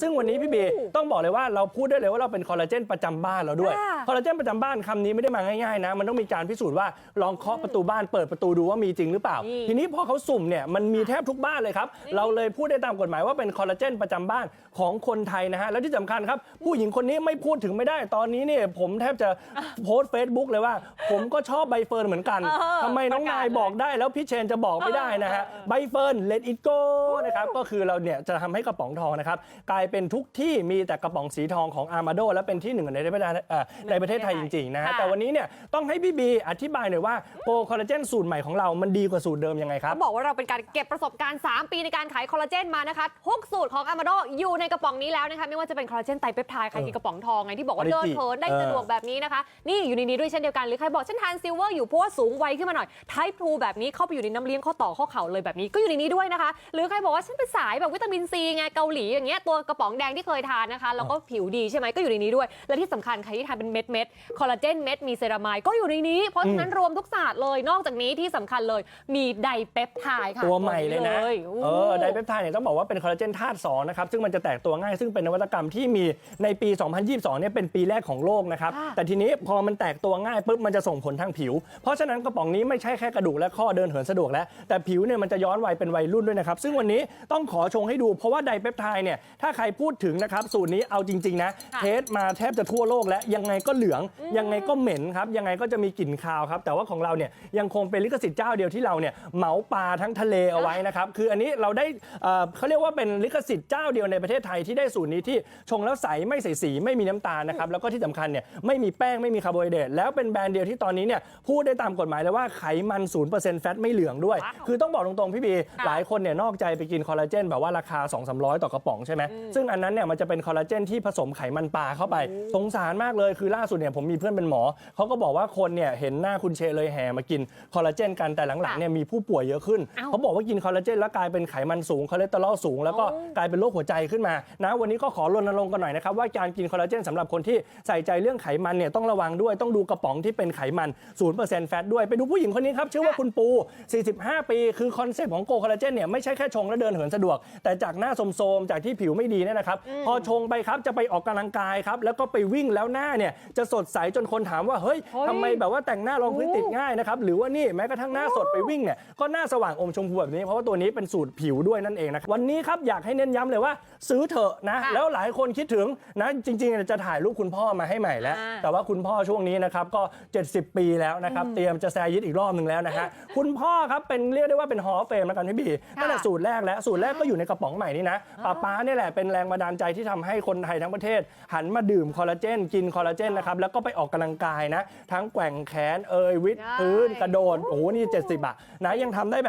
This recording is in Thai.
ซึ่งวันนี้พี่บีต้องบอกเลยว่าเราพูดได้เลยว่าเราเป็นคอลลาเจนประจำบ้านเราด้วยค่ะคอลลาเจนประจำบ้านคำนี้ไม่ได้มาง่ายๆนะ มันต้องมีการพิสูจน์ว่าลองเคาะประตูบ้านเปิดประตูดูว่ามีจริงหรือเปล่านี่ทีนี้พอเขาสุ่มเนี่ยมันมีแทบทุกบ้านเลยครับ เราเลยพูดได้ตามกฎหมายว่าเป็นคอลลาเจนประจำบ้านของคนไทยนะฮะ แล้วที่สำคัญครับ ผู้หญิงคนนี้ไม่พูดถึงไม่ได้ตอนนี้เนี่ยผมแทบจะโพสต์เฟซบุ๊กเลยว่า ผมก็ชอบใบเฟิร์นเหมือนกันเออทำไมน้องนายประกาศเลยบอกได้แล้วพี่เชนจะบอกไม่ได้นะฮะใบเฟิร์น let it go นะครับก็คือเราเนี่ยจะทำให้กระป๋องทองนะครับกลายเป็นทุกที่มีแต่กระป๋องสีทองของอาร์มาโดและเป็นที่หนึ่งในประเทศเอ่อในประเทศไทยจริงๆนะฮะค่ะ แต่วันนี้เนี่ยต้องให้พี่บีอธิบายหน่อยว่าโปรคอลลาเจนสูตรใหม่ของเรามันดีกว่าสูตรเดิมยังไงครับเขาบอกว่าเราเป็นการเก็บประสบการณ์ 3 ปีในการขายคอลลาเจนมานะคะทุกสูตรของอามาโดอยู่ในกระป๋องนี้แล้วนะคะ ไม่ว่าจะเป็นคอลลาเจนไตรเปปไทด์ใครกินกระป๋องทองไงที่บอกว่าออริเดินจิเถินได้เออสะดวกแบบนี้นะคะ นี่อยู่ในนี้ด้วยเช่นเดียวกัน หรือใครบอกฉันทานซิลเวอร์อยู่เพราะว่าสูงวัยขึ้นมาหน่อยไทป์ทูแบบนี้เข้าไปอยู่ในน้ำเลี้ยงข้อต่อข้อเข่าเลยแบบนี้ก็อยู่ในนี้ด้วยนะคะ หรือใครบอกว่าฉันเป็นสายแบบวิตามินซีไงเกาหลีอย่างเงี้ยตัวกระป๋องแดงที่เคยทานนะคะ แล้วก็ผิวดีใช่ไหมก็อยู่ในนี้ด้วย และที่สำคัญใครที่ทานเป็นเม็ดเม็ดคอลลาเจนเม็ดมีเซรามายก็อยู่ในนี้ เพราะฉะนั้นรวมทุกศาสตร์เลย นอกจากนี้ที่สำคัญเลยมีไดเปปไทด์ค่ะตัวใหม่เลยนะโอ้เออ ไดเปปไทด์เนี่ยต้องบอกว่าเป็นคอลลาเจนธาตุ2นะครับ ซึ่งมันจะแตกตัวง่าย ซึ่งเป็นนวัตกรรมที่มีในปี 2022 เนี่ยเป็นปีแรกของโลกนะครับ ค่ะแต่ทีนี้พอมันแตกตัวง่ายปุ๊บ มันจะส่งผลทางผิว เพราะฉะนั้นกระป๋องนี้ไม่ใช่แค่กระดูกและข้อเดินเหินสะดวกแล้ว แต่ผิวเนี่ยมันจะย้อนวัยเป็นวัยรุ่นด้วยนะครับ ซึ่งวันนี้ต้องขอชงให้ดู เพราะว่าไดเปปไทด์เนี่ย ถ้าใครพูดถึงนะครับสูตรนี้เอาจริง ๆ นะ ค่ะเทสมาแทบจะทั่วโลกแล้วยังไงก็เหลือง ยังไงก็เหม็นครับ ยังไงก็จะมีกลิ่นคาวครับ แต่ว่าของเราเนี่ยยังคงเป็นลิขสิทธิ์เจ้าเดียวที่เราเนี่ยเหมาปลาทั้งทะเลเอาไว้นะครับ คืออันนี้เราได้เอ่อเขาเรียกว่าเป็นลิขสิทธิ์เจ้าเดียวในประเทศไทยที่ได้สูตรนี้ที่ชงแล้วใสไม่ใส่สีไม่มีน้ำตาลนะครับแล้วก็ที่สำคัญเนี่ยไม่มีแป้งไม่มีคาร์โบไฮเดรตแล้วเป็นแบรนด์เดียวที่ตอนนี้เนี่ยพูดได้ตามกฎหมายเลยว่าไขมัน0%แฟตไม่เหลืองด้วย ว้าว คือต้องบอกตรงๆพี่บีค่ะหลายคนเนี่ยนอกใจไปกินคอลลาเจนแบบว่าราคา 2 3 0 0 ต่อกระป๋องใช่ไหมซึ่งอันนั้นเนี่ยมันจะเป็นคอลลาเจนที่ผสมไขมันปลาเข้าไป สงสารมากเลยคือล่าสุดเนี่ยผมมีเพื่อนเป็นหมอเขาก็บอกว่าคนเนี่ยเห็นหน้าคุณเชเลยแห่มากินคอลลาเจนกันแต่หลังๆเนี่ยมีผู้ป่วยเยอะขึ้นเอ้าเขาบอกว่ากินคอลลาเจนแล้วกลายเป็นไขมันสูงคอเลสเตอรอลสูงแล้วก็โอ้กลายเป็นโรคหัวใจขึ้นมานะวันนี้ก็ขอรณรงค์กันหน่อยนะครับว่าการกินคอลลาเจนสำหรับคนที่ใส่ใจเรื่องไขมันเนี่ยต้องระวังด้วยต้องดูกระป๋องที่เป็นไขมัน0%แฟตด้วยไปดูผู้หญิงคนนี้ครับชื่อว่าคุณปู 45 ปี คือคอนเซ็ปต์ของโกคอลลาเจนเนี่ยไม่ใช่แค่ชงแล้วเดินเหินสะดวก แต่จากหน้าโทรมๆจากที่ผิวไม่ดีเนี่ยนะครับ พอชงไปครับจะไปออกกำลังกายครับ แล้วก็ไปวิ่งแล้วหน้าเนี่ยจะสดใสจนคนถามว่าเฮ้ยเฮ้ยทำไมแบบว่าแต่งหน้ารองพื้นติดง่ายนะครับหรือว่านี่แม้กระทั่งหน้าสดไปวิ่งเนี่ยก็หน้าสว่างอมชมพูแบบนี้เพราะว่าตัวนี้เป็นสูตรผิวด้วยนั่นเองนะครับวันนี้ครับอยากให้เน้นย้ำเลยว่า ซื้อเถอะนะค่ะแล้วหลายคนคิดถึงนะจริง ๆ จะถ่ายรูปคุณพ่อมาให้ใหม่แล้วอ่าแต่ว่าคุณพ่อช่วงนี้นะครับก็ 70 ปีแล้วนะครับเตรียมจะแซยิดอีกรอบหนึ่งแล้วนะฮะคุณพ่อครับเป็นเรียกได้ว่าเป็นฮอลเฟมแล้วกันพี่บีตั้งแต่สูตรแรกแล้วสูตรแรกก็อยู่ในกระป๋องใหม่นี่นะป้าป้าเนี่ยแหละเป็นแรงบันดาลใจที่ทำให้คนไทยทั้งประเทศ หันมาดื่มคอลลาเจน กินคอลลาเจนนะครับ แล้วก็ไปออกกำลังกายนะ ทั้งแกว่งแขนเอยวิดพื้นกระโดดโอ้โหนี่ 70 อะนะยังทำได้แบบ